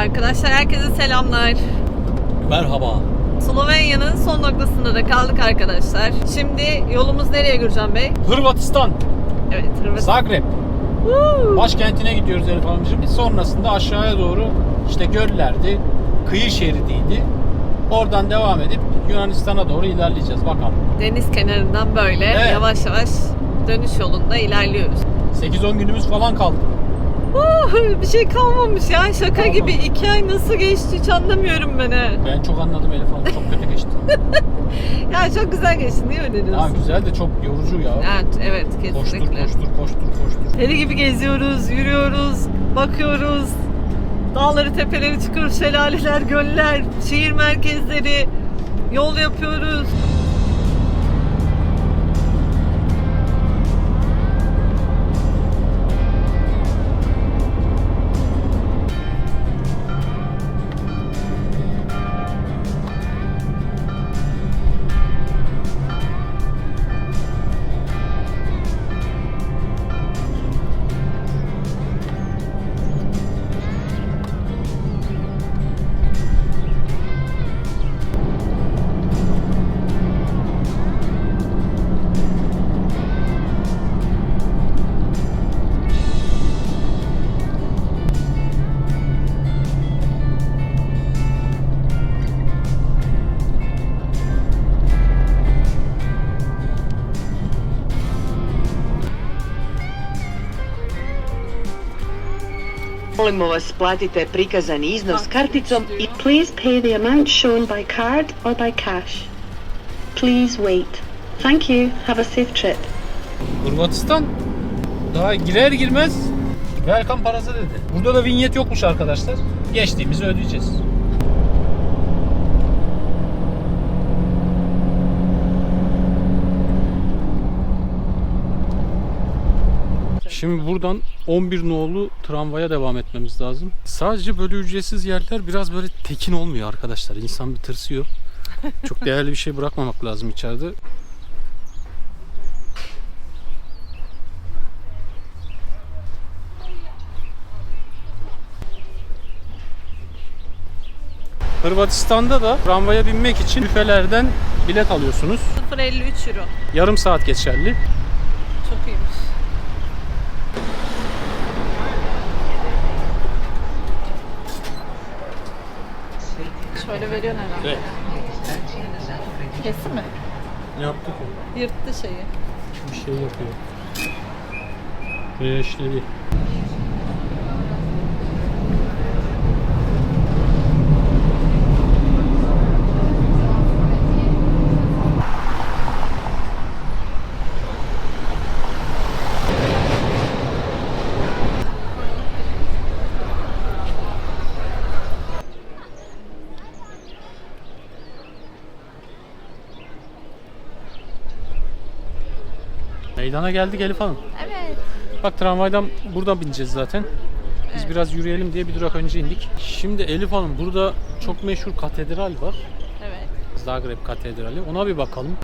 Arkadaşlar herkese selamlar. Merhaba. Slovenya'nın son noktasında da kaldık arkadaşlar. Şimdi yolumuz nereye Gürcan Bey? Hırvatistan, Evet, Hırvatistan. Zagreb. Woo! Başkentine gidiyoruz Elif Hanımcığım. Sonrasında aşağıya doğru işte göllerdi, kıyı şeridiydi. Oradan devam edip Yunanistan'a doğru ilerleyeceğiz. Bakalım. Deniz kenarından böyle Evet. yavaş yavaş dönüş yolunda ilerliyoruz. 8-10 günümüz falan kaldı. Woo! bir şey kalmamış ya şaka Kalmadı. gibi. iki ay nasıl geçti hiç anlamıyorum ben he. Ben çok anladım Elif Hanım. Çok kötü geçti. Ya çok güzel geçti değil mi ha, dediniz? güzel de çok yorucu ya. Evet, evet Koştur, kesinlikle. koştur, koştur, koştur. Deli gibi geziyoruz, yürüyoruz, bakıyoruz. Dağları, tepeleri çıkıyoruz, şelaleler, göller, şehir merkezleri. Yol yapıyoruz. Molimo vas platite prikazani iznos karticom i please pay the amount shown by card or by cash. Please wait. Thank you. Have a safe trip. Hırvatistan daha girer girmez welcome parası dedi. Burada da vinyet yokmuş arkadaşlar. Geçtiğimizi ödeyeceğiz. Şimdi buradan 11 nolu tramvaya devam etmemiz lazım. Sadece böyle ücretsiz yerler biraz böyle tekin olmuyor arkadaşlar. İnsan bir tırsıyor. Çok değerli bir şey bırakmamak lazım içeride. Hırvatistan'da da tramvaya binmek için büfelerden bilet alıyorsunuz. 0.53 euro. Yarım saat geçerli. Çok iyiymiş. Şöyle veriyorsun herhalde. Evet. Kesti mi? Ne yaptık ya? Yırttı şeyi. Bir şey yapıyor. Kreşledi. Meydana geldik Elif Hanım. Evet. Bak tramvaydan buradan bineceğiz zaten. Biz biraz yürüyelim diye bir durak önce indik. Şimdi Elif Hanım burada çok meşhur katedral var. Evet. Zagreb Katedrali. Ona bir bakalım.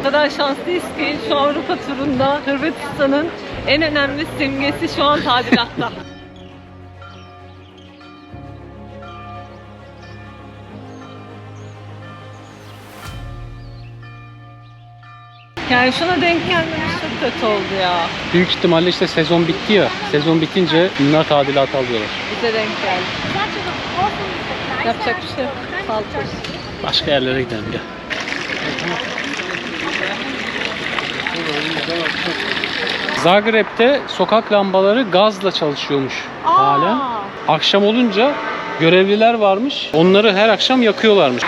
O kadar şanslıyız ki şu Avrupa turunda Hırvatistan'ın en önemli simgesi şu an tadilatta. Yani şuna denk gelmemiz çok kötü oldu ya. Büyük ihtimalle işte sezon bitti ya. Sezon bitince bunlar tadilat alıyorlar. Bize denk geldi. Yapacak bir şey yok. Sağlık olsun. Başka yerlere gidelim gel. Zagreb'te sokak lambaları gazla çalışıyormuş hala. Akşam olunca görevliler varmış. Onları her akşam yakıyorlarmış.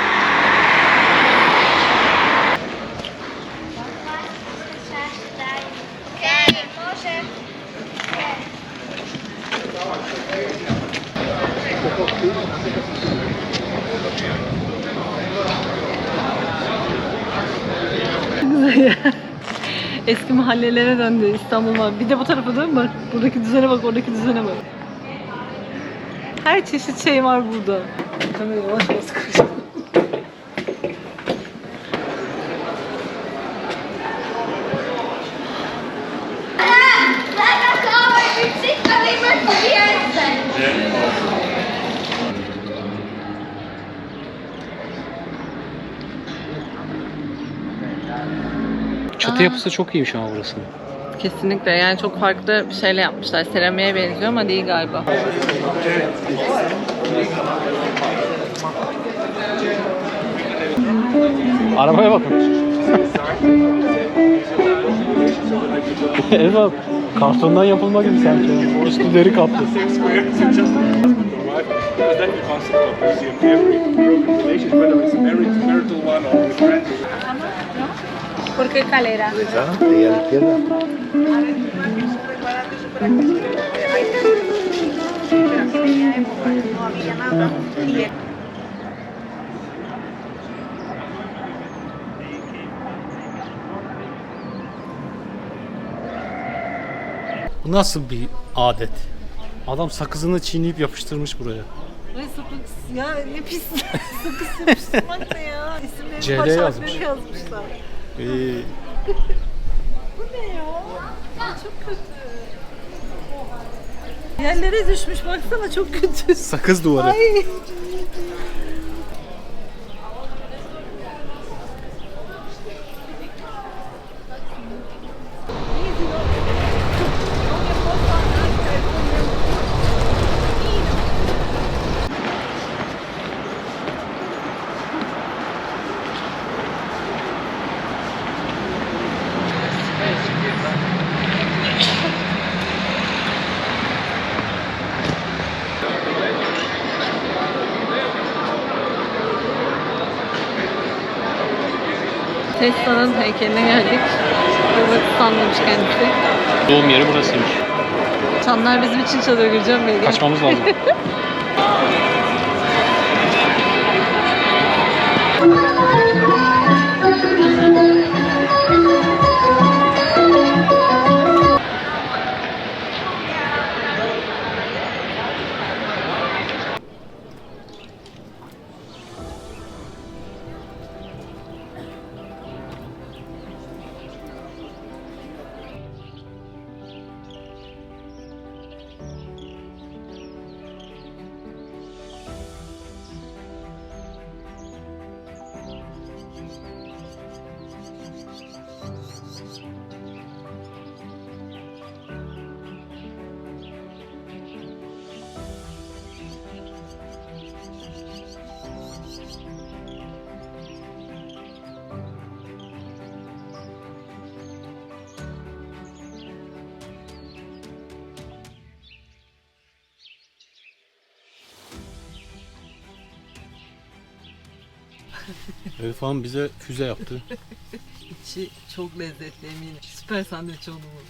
mahallelere döndü İstanbul var. Bir de bu tarafa dön bak. Buradaki düzene bak, oradaki düzene bak. Her çeşit şey var burada. Hemen yavaş yavaş kaçtım. Let us koşuyor. Altyapısı çok iyiymiş ama burasının. Kesinlikle yani çok farklı bir şeyle yapmışlar. Seramiğe benziyor ama değil galiba. Arabaya bakın. evet abi. Kartondan yapılma gibi sanki. Üstü deri kaplı. Broken relation, whether it's a. ¿Por qué escalera? Bu nasıl bir adet? Adam sakızını çiğneyip yapıştırmış buraya. Ay sapık ya ne pis. Sakız yapıştırmak ne ya? İsimlerini CD baş yazmış. yazmışlar. Ee, Bu ne ya? Ay, Çok kötü. Yerlere düşmüş baksana çok kötü. sakız duvarı. Ay. Tesla'nın heykeline geldik. Hırvatistan'daymış kendisi. Doğum yeri burasıymış. Çanlar bizim için çalıyor Gülcan Bey. Kaçmamız lazım. Elif Hanım bize füze yaptı. İçi çok lezzetli eminim. Süper sandviç oldu bu.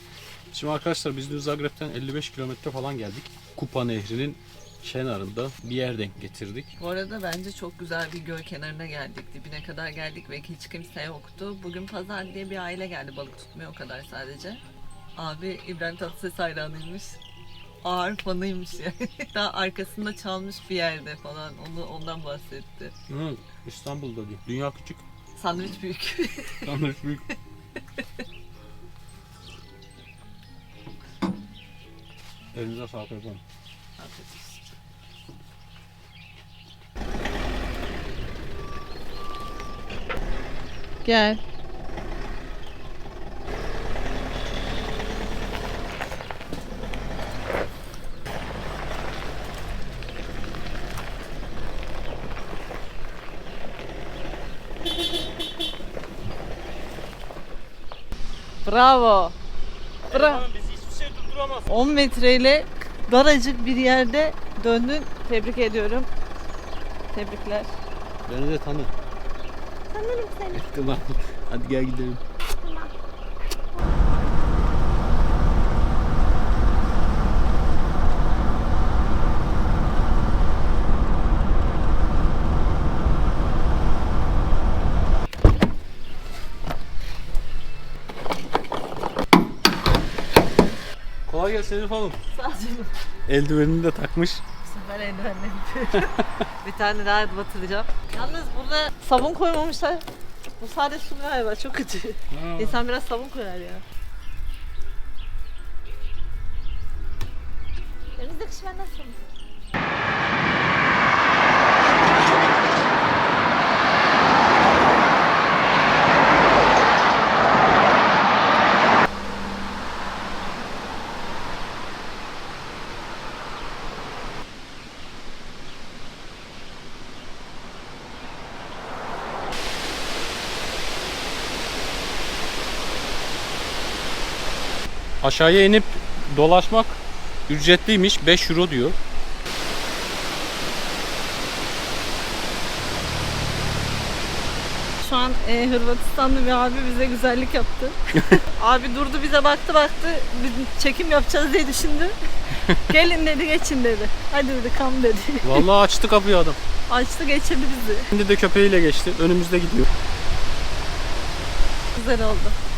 Şimdi arkadaşlar biz dün Zagreb'ten 55 kilometre falan geldik. Kupa Nehri'nin kenarında bir yer denk getirdik. Bu arada bence çok güzel bir göl kenarına geldik. Dibine kadar geldik ve hiç kimse yoktu. Bugün pazar diye bir aile geldi balık tutmaya o kadar sadece. Abi İbrahim Tatlıses hayranıymış. Ağır fanıymış yani. Daha arkasında çalmış bir yerde falan. Onu ondan bahsetti. Hı, İstanbul'da değil. Dünya küçük. Sandviç büyük. Sandviç büyük. Elinize sağlık efendim. Afiyet olsun. Gel. Bravo. Bravo. 10 metreyle daracık bir yerde döndün. Tebrik ediyorum. Tebrikler. Beni de tanı. Tanırım seni. Tamam. Hadi gel gidelim. Kolay gelsin Elif Hanım. Sağ olun. Eldivenini de takmış. Bu sefer eldivenle Bir tane daha batıracağım. Yalnız burada sabun koymamışlar. Bu sade su galiba çok kötü. İnsan biraz sabun koyar ya. Önümüzdeki ben nasıl? Aşağıya inip dolaşmak ücretliymiş. 5 euro diyor. Şu an e, Hırvatistanlı bir abi bize güzellik yaptı. abi durdu bize baktı baktı. Biz çekim yapacağız diye düşündü. Gelin dedi geçin dedi. Hadi dedi kam dedi. Vallahi açtı kapıyı adam. Açtı geçirdi bizi. Şimdi de köpeğiyle geçti. Önümüzde gidiyor. Güzel oldu.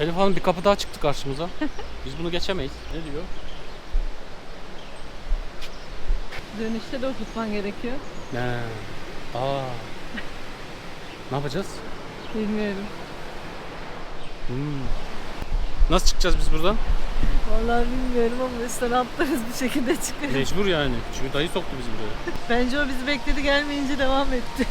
Elif Hanım bir kapı daha çıktı karşımıza. Biz bunu geçemeyiz. Ne diyor? Dönüşte de okutman gerekiyor. Ne? Aa. ne yapacağız? Bilmiyorum. Hmm. Nasıl çıkacağız biz buradan? Vallahi bilmiyorum ama üstten atlarız bir şekilde çıkarız. Mecbur yani. Çünkü dayı soktu bizi buraya. Bence o bizi bekledi gelmeyince devam etti.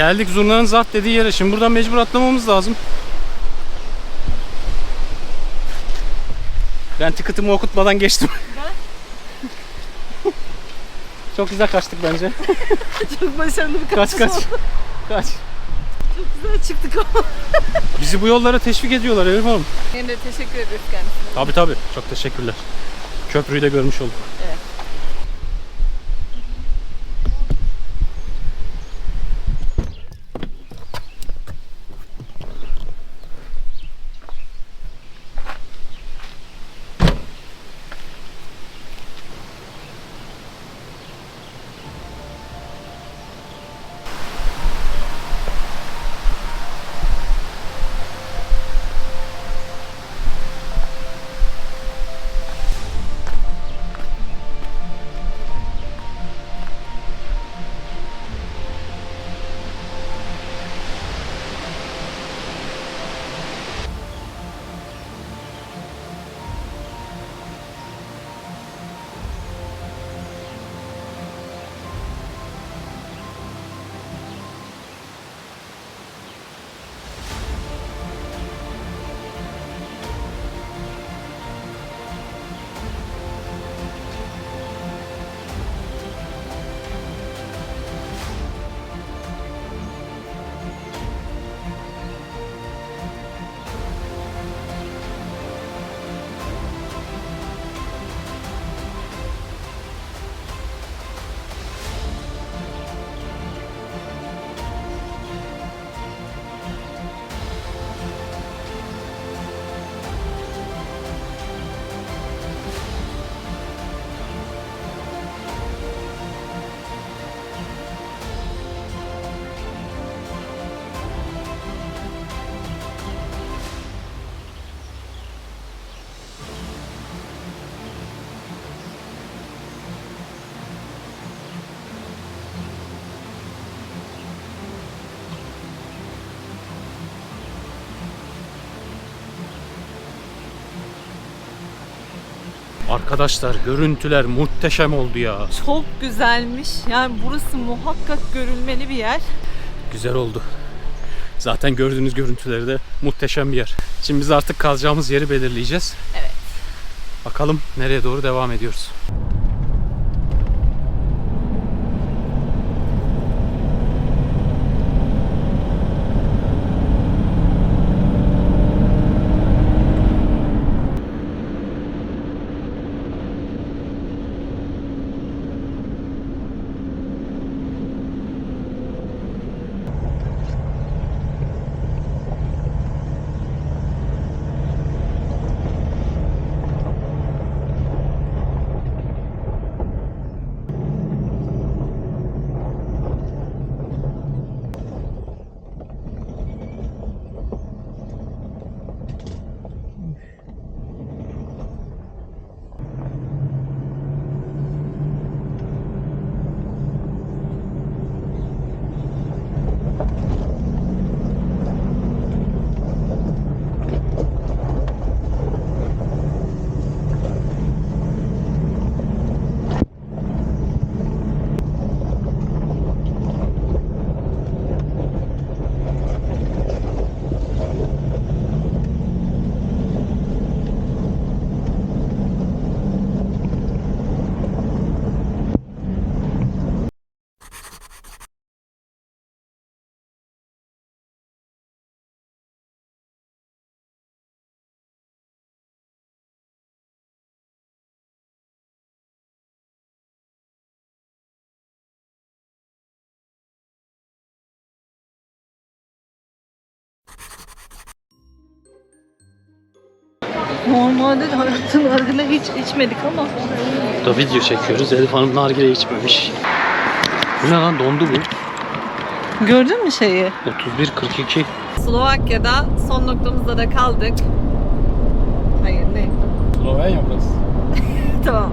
Geldik zurnanın zart dediği yere. Şimdi buradan mecbur atlamamız lazım. Ben ticket'ımı okutmadan geçtim. Çok güzel kaçtık bence. Çok başarılı bir Kaç kaç. oldu. Kaç. Çok güzel çıktık ama. Bizi bu yollara teşvik ediyorlar Elif Hanım. Yine de teşekkür ederiz kendisine. Tabi tabi. Çok teşekkürler. Köprüyü de görmüş olduk. Arkadaşlar görüntüler muhteşem oldu ya. Çok güzelmiş. Yani burası muhakkak görülmeli bir yer. Güzel oldu. Zaten gördüğünüz görüntüleri de muhteşem bir yer. Şimdi biz artık kalacağımız yeri belirleyeceğiz. Evet. Bakalım nereye doğru devam ediyoruz. Normalde de hayatım nargile hiç içmedik ama. Da video çekiyoruz. Elif Hanım nargile içmemiş. Bu ne lan dondu bu. Gördün mü şeyi? 31.42. Slovakya'da son noktamızda da kaldık. Hayır ne? Slovenya burası. tamam.